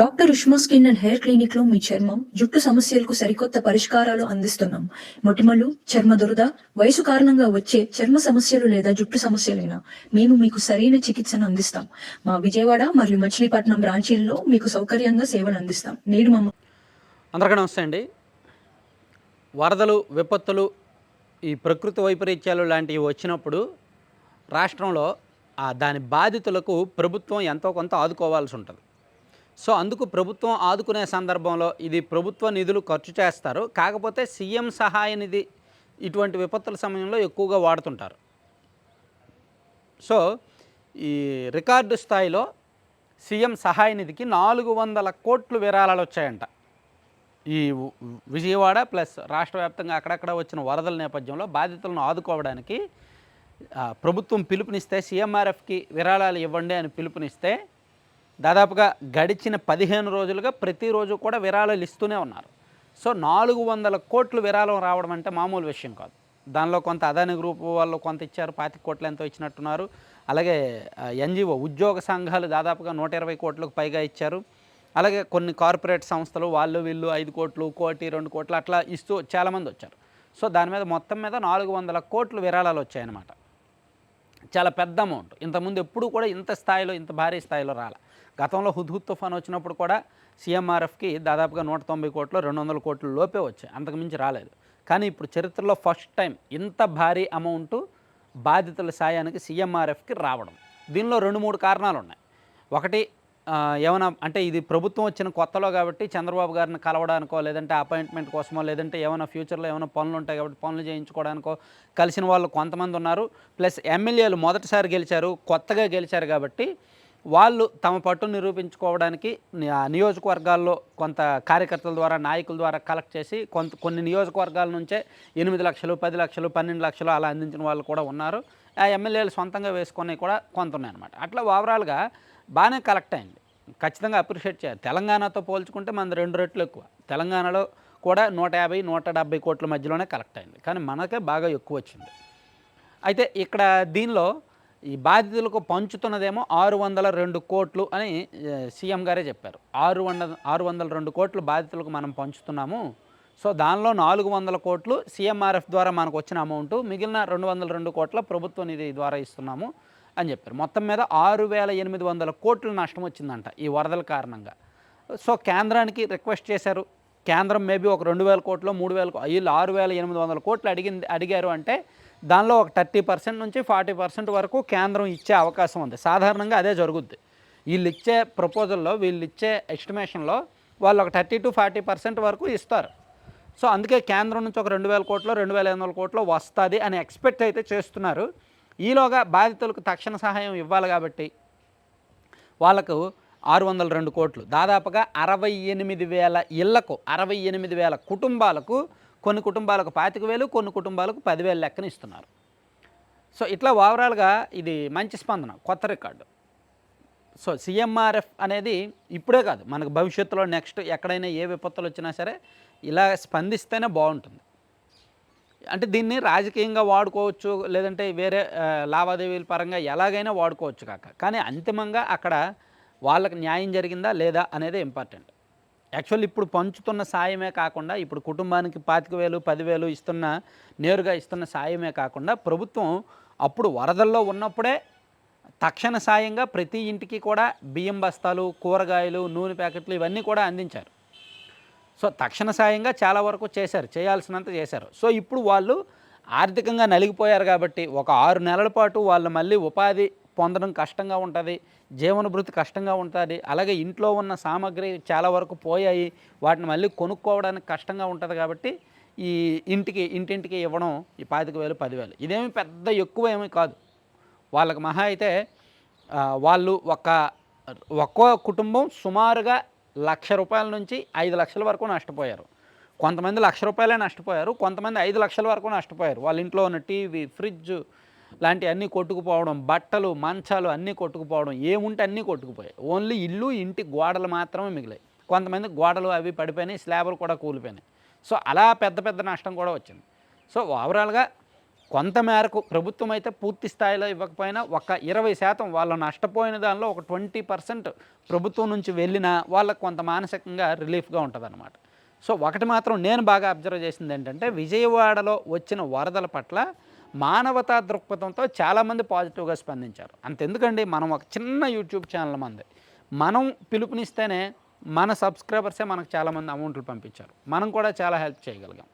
Doctor Ushma skin and hair క్లినిక్లో మీ చర్మం జుట్టు సమస్యలకు సరికొత్త పరిష్కారాలు అందిస్తున్నాం. మొటిమలు చర్మ దురద వయసు కారణంగా వచ్చే చర్మ సమస్యలు లేదా జుట్టు సమస్యలైనా మేము మీకు సరైన చికిత్సను అందిస్తాం. మా విజయవాడ మరియు మచిలీపట్నం బ్రాంచీల్లో మీకు సౌకర్యంగా సేవలు అందిస్తాం. నేడు మమ్మ అందరికీ నమస్తే అండి. వరదలు విపత్తులు ఈ ప్రకృతి వైపరీత్యాలు లాంటివి వచ్చినప్పుడు రాష్ట్రంలో దాని బాధితులకు ప్రభుత్వం ఎంతో కొంత ఆదుకోవాల్సి ఉంటుంది. సో అందుకు ప్రభుత్వం ఆదుకునే సందర్భంలో ఇది ప్రభుత్వ నిధులు ఖర్చు చేస్తారు. కాకపోతే సీఎం సహాయ నిధి ఇటువంటి విపత్తుల సమయంలో ఎక్కువగా వాడుతుంటారు. సో ఈ రికార్డు స్థాయిలో సీఎం సహాయ నిధికి నాలుగు వందల కోట్లు విరాళాలు వచ్చాయంట. ఈ విజయవాడ ప్లస్ రాష్ట్ర వ్యాప్తంగా అక్కడక్కడ వచ్చిన వరదల నేపథ్యంలో బాధితులను ఆదుకోవడానికి ప్రభుత్వం పిలుపునిస్తే సీఎంఆర్ఎఫ్కి విరాళాలు ఇవ్వండి అని పిలుపునిస్తే దాదాపుగా గడిచిన పదిహేను రోజులుగా ప్రతిరోజు కూడా విరాళాలు ఇస్తూనే ఉన్నారు. సో నాలుగు వందల కోట్లు విరాళం రావడం అంటే మామూలు విషయం కాదు. దానిలో కొంత అదాని గ్రూప్ వాళ్ళు కొంత ఇచ్చారు పాతిక కోట్లు ఎంతో ఇచ్చినట్టున్నారు. అలాగే ఎన్జిఓ ఉద్యోగ సంఘాలు దాదాపుగా నూట ఇరవై కోట్లకు పైగా ఇచ్చారు. అలాగే కొన్ని కార్పొరేట్ సంస్థలు వాళ్ళు వీళ్ళు ఐదు కోట్లు కోటి రెండు కోట్లు అట్లా ఇస్తూ చాలామంది వచ్చారు. సో దాని మీద మొత్తం మీద నాలుగు వందల కోట్లు విరాళాలు వచ్చాయన్నమాట. చాలా పెద్ద అమౌంట్. ఇంతకుముందు ఎప్పుడు కూడా ఇంత స్థాయిలో ఇంత భారీ స్థాయిలో రాలే. గతంలో హుద్హుద్ తుఫాన్ వచ్చినప్పుడు కూడా సీఎంఆర్ఎఫ్కి దాదాపుగా నూట తొంభై కోట్లు రెండు వందల కోట్లు లోపే వచ్చాయి. అంతకుమించి రాలేదు. కానీ ఇప్పుడు చరిత్రలో ఫస్ట్ టైం ఇంత భారీ అమౌంట్ బాధితుల సాయానికి సీఎంఆర్ఎఫ్కి రావడం. దీనిలో రెండు మూడు కారణాలు ఉన్నాయి ఒకటి ఏమైనా అంటే ఇది ప్రభుత్వం వచ్చిన కొత్తలో కాబట్టి చంద్రబాబు గారిని కలవడానికో లేదంటే అపాయింట్మెంట్ కోసమో లేదంటే ఏమైనా ఫ్యూచర్లో ఏమైనా పనులు ఉంటాయి కాబట్టి పనులు చేయించుకోవడానికో కలిసిన వాళ్ళు కొంతమంది ఉన్నారు. ప్లస్ ఎమ్మెల్యేలు మొదటిసారి గెలిచారు కొత్తగా గెలిచారు కాబట్టి వాళ్ళు తమ పట్టు నిరూపించుకోవడానికి నియోజకవర్గాల్లో కొంత కార్యకర్తల ద్వారా నాయకుల ద్వారా కలెక్ట్ చేసి కొంత కొన్ని నియోజకవర్గాల నుంచే ఎనిమిది లక్షలు పది లక్షలు పన్నెండు లక్షలు అలా అందించిన వాళ్ళు కూడా ఉన్నారు. ఆ ఎమ్మెల్యేలు సొంతంగా వేసుకొని కూడా కొంత ఉన్నాయన్నమాట అట్లా ఓవరాల్గా బాగానే కలెక్ట్ అయింది. ఖచ్చితంగా అప్రిషియేట్ చేయాలి. తెలంగాణతో పోల్చుకుంటే మన రెండు రెట్లు ఎక్కువ. తెలంగాణలో కూడా నూట యాభై నూట డెబ్బై కోట్ల మధ్యలోనే కలెక్ట్ అయింది. కానీ మనకే బాగా ఎక్కువ వచ్చింది. అయితే ఇక్కడ దీనిలో ఈ బాధితులకు పంచుతున్నదేమో ఆరు వందల రెండు కోట్లు అని సీఎం గారే చెప్పారు. ఆరు వందల ఆరు వందల రెండు కోట్లు బాధితులకు మనం పంచుతున్నాము. సో దానిలో నాలుగు వందల కోట్లు సీఎంఆర్ఎఫ్ ద్వారా మనకు వచ్చిన అమౌంట్ మిగిలిన రెండు వందల రెండు కోట్ల ప్రభుత్వ నిధి ద్వారా ఇస్తున్నాము అని చెప్పారు. మొత్తం మీద ఆరు వేల ఎనిమిది వందల కోట్లు నష్టం వచ్చిందంట ఈ వరదల కారణంగా. సో కేంద్రానికి రిక్వెస్ట్ చేశారు. కేంద్రం మేబీ ఒక రెండు వేల కోట్లు మూడు వేల కో- వీళ్ళు ఆరు వేల ఎనిమిది వందల కోట్లు అడిగింది అడిగారు అంటే దానిలో ఒక థర్టీ పర్సెంట్ నుంచి ఫార్టీ పర్సెంట్ వరకు కేంద్రం ఇచ్చే అవకాశం ఉంది. సాధారణంగా అదే జరుగుద్ది. వీళ్ళు ఇచ్చే ప్రపోజల్లో వీళ్ళు ఇచ్చే ఎస్టిమేషన్లో వాళ్ళు ఒక థర్టీ టు ఫార్టీ పర్సెంట్ వరకు ఇస్తారు. సో అందుకే కేంద్రం నుంచి ఒక రెండు వేల కోట్లు రెండు వేల ఎనిమిది వందల కోట్లు వస్తుంది అని ఎక్స్పెక్ట్ అయితే చేస్తున్నారు. ఈలోగా బాధితులకు తక్షణ సహాయం ఇవ్వాలి కాబట్టి వాళ్ళకు ఆరు వందల రెండు కోట్లు. దాదాపుగా అరవై ఎనిమిది వేల ఇళ్ళకు అరవై ఎనిమిది వేల కుటుంబాలకు కొన్ని కుటుంబాలకు పాతిక వేలు కొన్ని కుటుంబాలకు పదివేల లెక్కన ఇస్తున్నారు. సో ఇట్లా ఓవరాల్గా ఇది మంచి స్పందన కొత్త రికార్డు. సో సిఎంఆర్ఎఫ్ అనేది ఇప్పుడే కాదు మనకు భవిష్యత్తులో నెక్స్ట్ ఎక్కడైనా ఏ విపత్తులు వచ్చినా సరే ఇలా స్పందిస్తేనే బాగుంటుంది. అంటే దీన్ని రాజకీయంగా వాడుకోవచ్చు లేదంటే వేరే లావాదేవీల పరంగా ఎలాగైనా వాడుకోవచ్చు కాక. కానీ అంతిమంగా అక్కడ వాళ్ళకి న్యాయం జరిగిందా లేదా అనేది ఇంపార్టెంట్ యాక్చువల్ ఇప్పుడు పంచుతున్న సాయమే కాకుండా ఇప్పుడు కుటుంబానికి పాతిక వేలు పదివేలు ఇస్తున్న నేరుగా ఇస్తున్న సాయమే కాకుండా ప్రభుత్వం అప్పుడు వరదల్లో ఉన్నప్పుడే తక్షణ సాయంగా ప్రతి ఇంటికి కూడా బియ్యం బస్తాలు కూరగాయలు నూనె ప్యాకెట్లు ఇవన్నీ కూడా అందించారు. సో తక్షణ సాయంగా చాలా వరకు చేశారు చేయాల్సినంత చేశారు. సో ఇప్పుడు వాళ్ళు ఆర్థికంగా నలిగిపోయారు కాబట్టి ఒక ఆరు నెలల పాటు వాళ్ళు మళ్ళీ ఉపాధి పొందడం కష్టంగా ఉంటుంది జీవనభృతి కష్టంగా ఉంటుంది అలాగే ఇంట్లో ఉన్న సామాగ్రి చాలా వరకు పోయాయి వాటిని మళ్ళీ కొనుక్కోవడానికి కష్టంగా ఉంటుంది కాబట్టి ఈ ఇంటికి ఇంటింటికి ఇవ్వడం ఈ పాతిక వేలు పదివేలు. ఇదేమి పెద్ద ఎక్కువ ఏమీ కాదు. వాళ్ళకి మహా అయితే వాళ్ళు ఒక ఒక్కో కుటుంబం సుమారుగా లక్ష రూపాయల నుంచి ఐదు లక్షల వరకు నష్టపోయారు. కొంతమంది లక్ష రూపాయలే నష్టపోయారు కొంతమంది ఐదు లక్షల వరకు నష్టపోయారు. వాళ్ళ ఇంట్లో ఉన్న టీవీ ఫ్రిడ్జ్ లాంటివన్నీ కొట్టుకుపోవడం బట్టలు మంచాలు అన్నీ కొట్టుకుపోవడం ఏముంటే అన్నీ కొట్టుకుపోయాయి. ఓన్లీ ఇల్లు ఇంటి గోడలు మాత్రమే మిగిలాయి. కొంతమంది గోడలు అవి పడిపోయినాయి స్లాబులు కూడా కూలిపోయినాయి. సో అలా పెద్ద పెద్ద నష్టం కూడా వచ్చింది. సో ఓవరాల్గా కొంత మేరకు ప్రభుత్వం అయితే పూర్తి స్థాయిలో ఇవ్వకపోయినా ఒక ఇరవై శాతం వాళ్ళు నష్టపోయిన దానిలో ఒక ట్వంటీ పర్సెంట్ ప్రభుత్వం నుంచి వెళ్ళినా వాళ్ళకు కొంత మానసికంగా రిలీఫ్గా ఉంటుందన్నమాట. సో ఒకటి మాత్రం నేను బాగా అబ్జర్వ్ చేసింది ఏంటంటే విజయవాడలో వచ్చిన వరదల పట్ల మానవతా దృక్పథంతో చాలామంది పాజిటివ్గా స్పందించారు. అంతెందుకండి? మనం ఒక చిన్న యూట్యూబ్ ఛానల్ మంది. మనం పిలుపునిస్తేనే మన సబ్స్క్రైబర్సే మనకు చాలామంది అమౌంట్లు పంపించారు. మనం కూడా చాలా హెల్ప్ చేయగలిగాం.